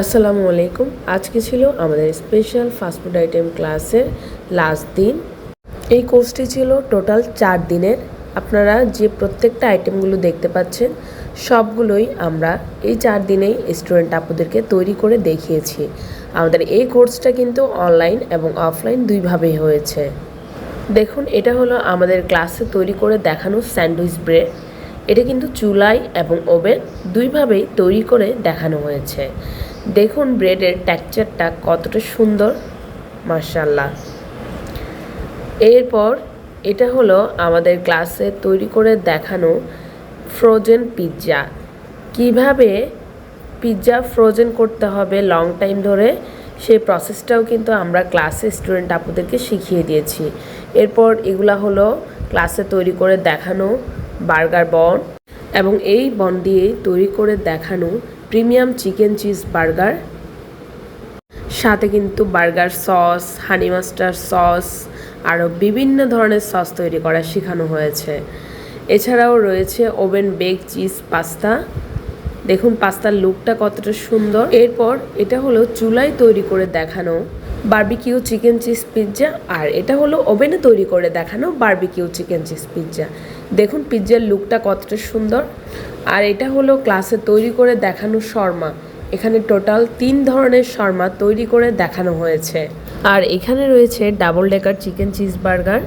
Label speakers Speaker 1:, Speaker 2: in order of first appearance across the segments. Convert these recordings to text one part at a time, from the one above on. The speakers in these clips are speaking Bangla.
Speaker 1: আসসালামু আলাইকুম। আজকে ছিল আমাদের স্পেশাল ফাস্টফুড আইটেম ক্লাসের লাস্ট দিন। এই কোর্সটি ছিল টোটাল চার দিনের। আপনারা যে প্রত্যেকটা আইটেমগুলো দেখতে পাচ্ছেন, সবগুলোই আমরা এই চার দিনেই স্টুডেন্ট আপুদেরকে তৈরি করে দেখিয়েছি। আমাদের এই কোর্সটা কিন্তু অনলাইন এবং অফলাইন দুইভাবেই হয়েছে। দেখুন, এটা হলো আমাদের ক্লাসে তৈরি করে দেখানো স্যান্ডউইচ ব্রেড। এটা কিন্তু চুলাই এবং ওভেন দুইভাবেই তৈরি করে দেখানো হয়েছে। দেখুন ব্রেডের টেক্সচারটা কতটা সুন্দর মার্শাল্লাহ এরপর এটা হলো আমাদের ক্লাসে তৈরি করে দেখানো ফ্রোজেন পিৎজা কীভাবে পিৎজা ফ্রোজেন করতে হবে লং টাইম ধরে, সেই প্রসেসটাও কিন্তু আমরা ক্লাসে স্টুডেন্ট আপুদেরকে শিখিয়ে দিয়েছি। এরপর এগুলা হলো ক্লাসে তৈরি করে দেখানো বার্গার বন এবং এই বন দিয়েই তৈরি করে দেখানো প্রিমিয়াম চিকেন চিজ বার্গার। সাথে কিন্তু burger sauce, honey mustard sauce আরও বিভিন্ন ধরনের সস তৈরি করা শেখানো হয়েছে। এছাড়াও রয়েছে ওভেন বেক চিজ পাস্তা। দেখুন, পাস্তার লুকটা কতটা সুন্দর। এরপর এটা হলো চুলায় তৈরি করে দেখানো বারবিকিউ চিকেন চিজ পিৎজা আর এটা হলো ওভেনে তৈরি করে দেখানো বার্বিকিউ চিকেন চিজ পিৎজা দেখুন পিৎজার লুকটা কতটা সুন্দর। আর এটা হলো ক্লাসে তৈরি করে দেখানো শর্মা। এখানে টোটাল তিন ধরনের শর্মা তৈরি করে দেখানো হয়েছে। আর এখানে রয়েছে double decker chicken cheese burger.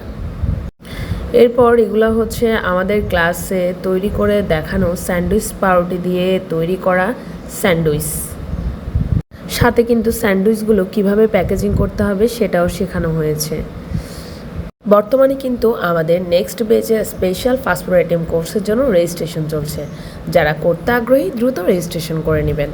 Speaker 1: এরপর এগুলো হচ্ছে আমাদের ক্লাসে তৈরি করে দেখানো স্যান্ডউইচ পাউরুটি দিয়ে তৈরি করা স্যান্ডউইচ। সাথে কিন্তু স্যান্ডউইচগুলো কীভাবে প্যাকেজিং করতে হবে সেটাও শেখানো হয়েছে। বর্তমানে কিন্তু আমাদের নেক্সট বেজে স্পেশাল ফাস্টফুড আইটেম কোর্সের জন্য রেজিস্ট্রেশন চলছে। যারা করতে আগ্রহী, দ্রুত রেজিস্ট্রেশন করে নেবেন।